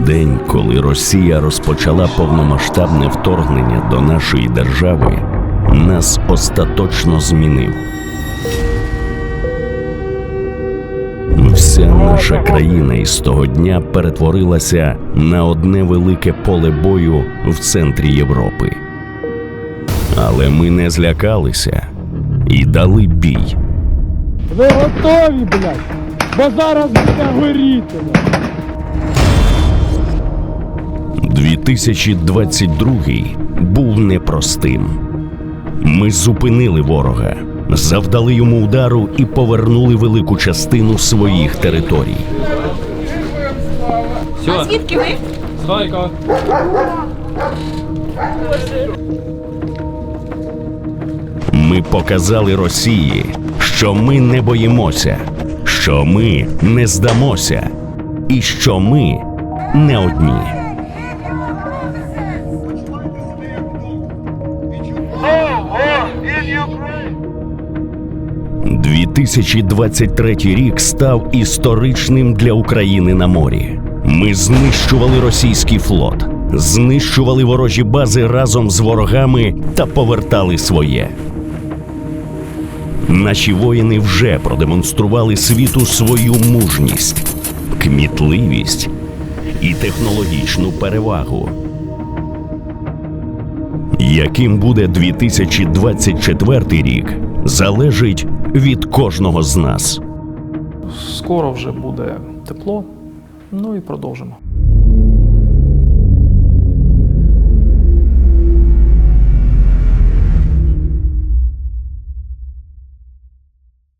День, коли Росія розпочала повномасштабне вторгнення до нашої держави, нас остаточно змінив. Вся наша країна із того дня перетворилася на одне велике поле бою в центрі Європи. Але ми не злякалися і дали бій. Ви готові, блядь? Бо зараз буде горіти. Блядь. 2022 був непростим. Ми зупинили ворога, завдали йому удару і повернули велику частину своїх територій. А звідки ви? Ми показали Росії, що ми не боїмося, що ми не здамося, і що ми не одні. 2023 рік став історичним для України на морі. Ми знищували російський флот, знищували ворожі бази разом з ворогами та повертали своє. Наші воїни вже продемонстрували світу свою мужність, кмітливість і технологічну перевагу. Яким буде 2024 рік, залежить від кожного з нас. Скоро вже буде тепло. Ну і продовжимо.